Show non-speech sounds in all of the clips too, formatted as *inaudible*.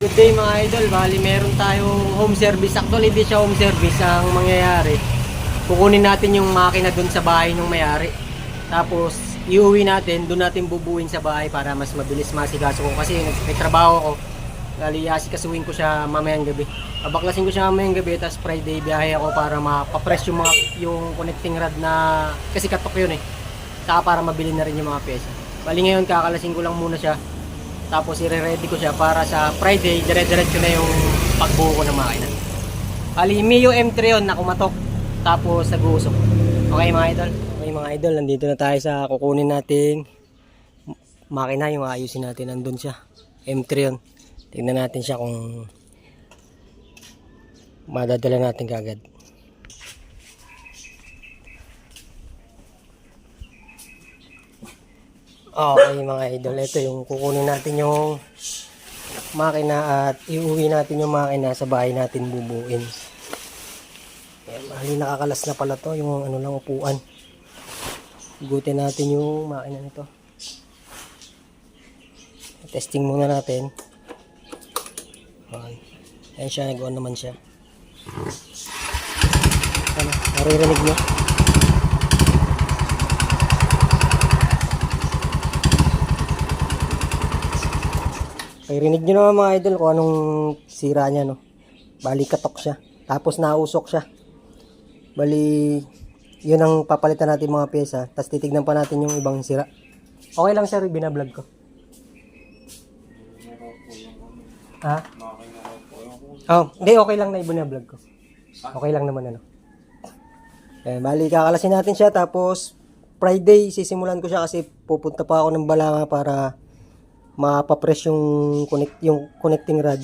Good day mga idol, bali meron tayong home service. Actually, hindi siya home service ang mangyayari. Kukunin natin yung makina dun sa bahay ng mayari. Tapos, iuwi natin, dun natin bubuin sa bahay para mas mabilis masikaso ko. Kasi may trabaho ko. Bali, asikasuhin ko siya mamayang gabi. Abaklasin ko siya mamayang gabi, tapos Friday biyahe ako para mapapress yung mga yung connecting rod na kasi katok yun eh. Saka para mabili na rin yung mga pyesa. Bali ngayon kakalasin ko lang muna siya. Tapos i-ready ko siya para sa Friday, dire-diretso na yung pagbuo ko ng makina. Bali, Mio M3 yun na kumatok. Tapos nag-uusok. Okay mga idol? Okay mga idol, nandito na tayo sa kukunin nating makina, yung ayusin natin. Nandun siya. M3 yun. Tingnan natin siya kung madadala natin kagad. Okay mga idol, ito yung kukunin natin yung makina at iuwi natin yung makina sa bahay natin bubuin. Ayan, mali nakakalas na pala to, yung ano lang upuan. Igutin natin yung makina nito. Testing muna natin. Ayan, Ayan siya, nag-on naman siya. Ano, naririnig mo? Parinig nyo naman mga idol kung anong sira niya, no? Bali, katok siya. Tapos nausok siya. Bali, yun ang papalitan natin mga pyesa. Tapos titignan pa natin yung ibang sira. Okay lang sir, binablog ko. Ha? Oh, hindi, okay lang na ibinablog ko. Okay lang naman, ano. Eh, bali, kakalasin natin siya. Tapos, Friday, sisimulan ko siya kasi pupunta pa ako ng Balanga para mapapress yung, connect, yung connecting rod.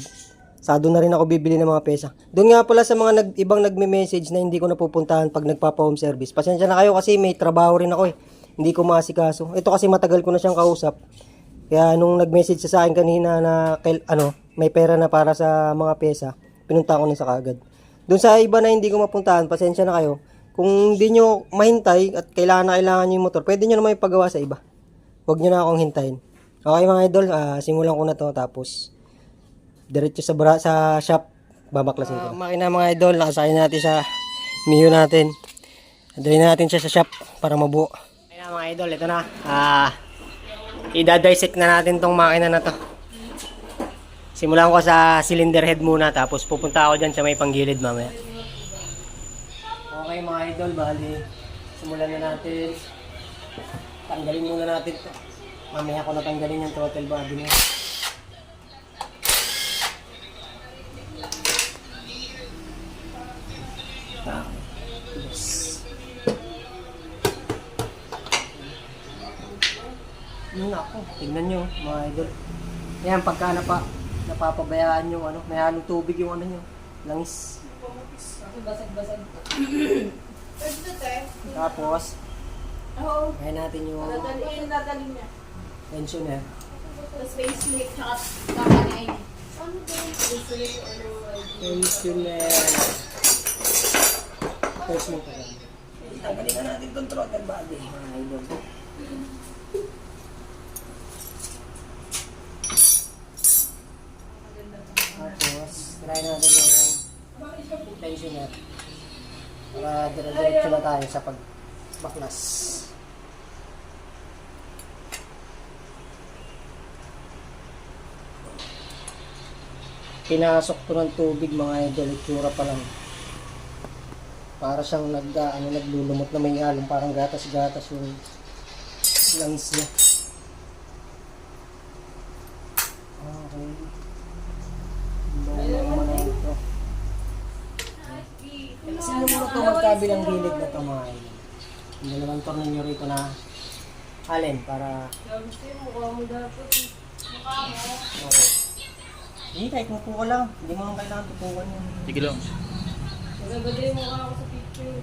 Sa doon na rin ako bibili ng mga pesa. Doon nga pala sa mga nag, ibang nagme-message na hindi ko napupuntahan pag nagpapa-home service. Pasensya na kayo kasi may trabaho rin ako eh. Hindi ko masikaso. Ito kasi matagal ko na siyang kausap. Kaya nung nag-message sa akin kanina na kail, ano, may pera na para sa mga pesa, pinunta ko na sa kagad. Doon sa iba na hindi ko mapuntahan, pasensya na kayo. Kung hindi nyo mahintay at kailangan na kailangan nyo yung motor, pwede nyo naman ipagawa sa iba. Huwag nyo na akong hintayin. Okay mga idol, ah, simulan ko na to tapos diretso sa bra sa shop babaklasin ko. makina mga idol, nakasakay natin sa Mio natin. Dalhin natin siya sa shop para mabuo. Ayun mga idol, ito na. Ah, i-dissect na natin tong makina na to. Simulan ko sa cylinder head muna tapos pupunta ako dyan sa may panggilid mamaya. Okay mga idol, bali simulan na natin. Tanggalin muna natin to. Mamaya ko natanggalin yung throttle body niya. Ah, yes. Yun ako, tignan nyo mga idol. Yan, pagka napa, napapabayaan yung ano, may halong tubig yung ano nyo, langis. Basag-basag. Tapos, Oo. kaya natin yung Dadalhin, dadalhin niya. Tensioner. Tapos facelift, tsaka. Ano yung facelift or Tensioner. First mo pa lang. Tanggalin na natin itong throttle body, mga idol. Tapos, try natin yung tensioner. Para dire-diretso na tayo sa pagbaklas. Pinasok ko ng tubig mga idol, itsura pa lang. Para siyang nag, ah, ano, naglulumot na may alon, parang gatas-gatas yung lungs niya. Okay. Low naman na ito. Nyo muna ito magkabilang gilid na ito mga idol. Yung dalawang tornilyo rito na alin para Gusto yung mukha mo dapat. Mukha mo. okay. Hindi, kahit mupo ka lang. Hindi mo lang kailangan tutukan yun. Sige lang. Magaganda yung mukha ko sa picture.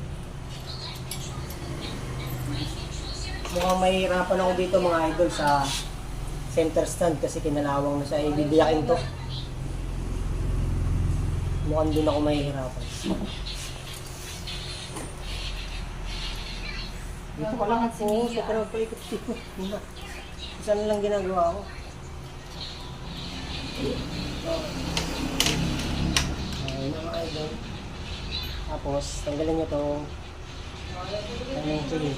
Mukhang mahihirapan ako dito mga idol sa center stand kasi kinalawang na siya. Ibibiyakin to. Mukhang doon ako mahihirapan. Dito ka lang ako. Sa parang palikot dito. Muna. Isa na lang ginagawa ko. Ayun na mga idol. Tapos, tanggalin nyo itong ano yung chili.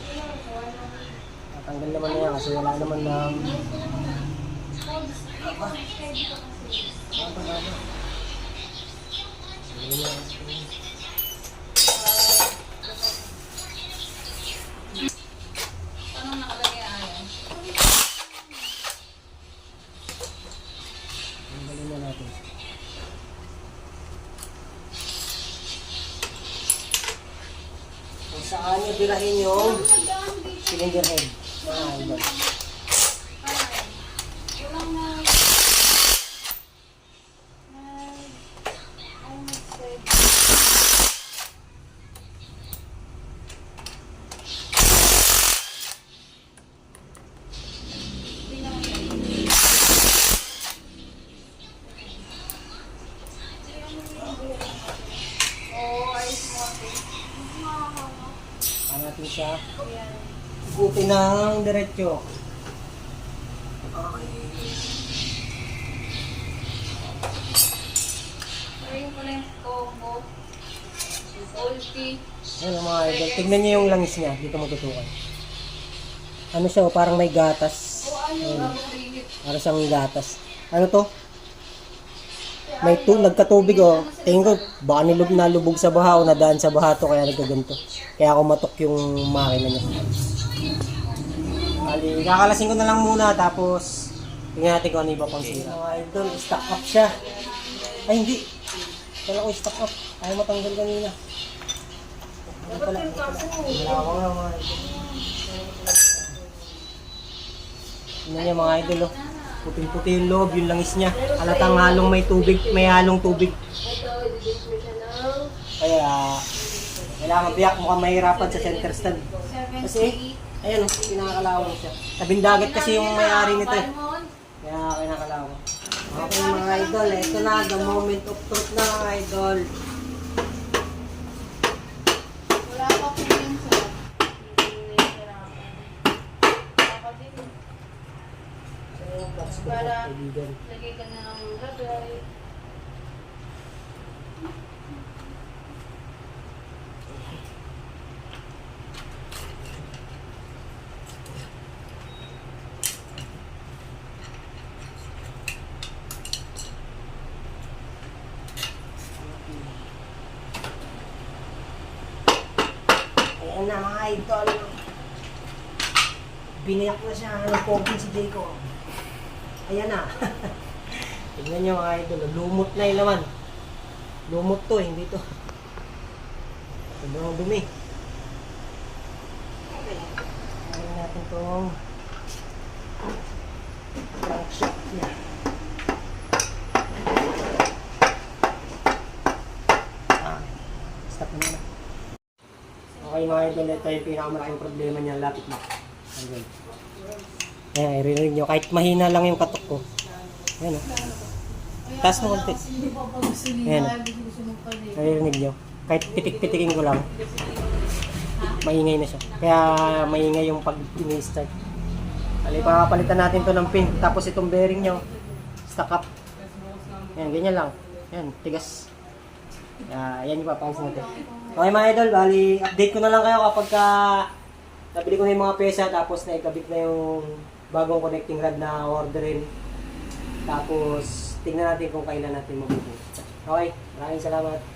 Tanggal naman na kasi wala naman na ah, Aba. Aba. Tanggalin nyo. Birahin yung cylinder head. Ah. Walang na... Ang nag-save. Oh, ayos mo. Saan natin siya Ayan. ikuti ng diretsyo. Ulti. Ayan mga idol. Tignan nyo yung langis niya. Dito mo tutukan. Ano siya, oh, parang may gatas. O ano, rapid. Para siyang gatas. Ano to? May tu nagkatubig oh. Tingin ko, baka nilub nalubog sa baha o nadaan sa baha to kaya nagkaganto. Kaya ako matok yung makina niya. Ali, kakalasin ko na lang muna tapos tingnan natin kung ano iba pang sira. Mga idol, stock up siya. Ay hindi. Kala ko stock up. Ayaw matanggal kanina. Ano pala? Ko nga mga idol. Tingnan niya mga idol oh. Puting-puti yung loob, yung langis niya. Halatang halong may tubig, may halong tubig. Kaya, kailangan biyak mukhang mahirapan sa center stand. Kasi, ayan o, kinakalawang siya. Tabing dagat kasi yung may-ari nito eh. Kaya kinakalawang. Okay mga idol, ito na, the moment of truth na mga idol. Wala pa po yun sa Para- Kaibigan. Lagay ka na ng lagay. Ayan na mga idol. Biniyak na siya ng pogi si Jayco. Ayan na. *laughs* Tignan niyo mga idol. Lumot na yun naman. Lumot to, hindi to. Sobrang dumi. Ayan natin tong crankshaft niya. Ah, stop na muna. Okay mga idol, ito yung pinakamalaking problema niya, lapit na. Idol. Ayan, i-ring nyo. Kahit mahina lang yung katok ko. Ayan o. Taas mo konti. Ayan. pa rin. Naririnig nyo. Kahit pitik-pitikin ko lang, maingay na siya. Kaya maingay yung pag ini-start. Papalitan natin to ng pin. Tapos itong bearing nyo, stack up. Yan, ganyan lang. Yan, tigas. Ah, yan yung papayos natin. Okay mga idol, bali, update ko na lang kayo kapag ka nabili ko na yung mga pesa tapos naikabit na yung bagong connecting rod na orderin. Tapos, tingnan natin kung kailan natin mabubuo. Okay, maraming salamat.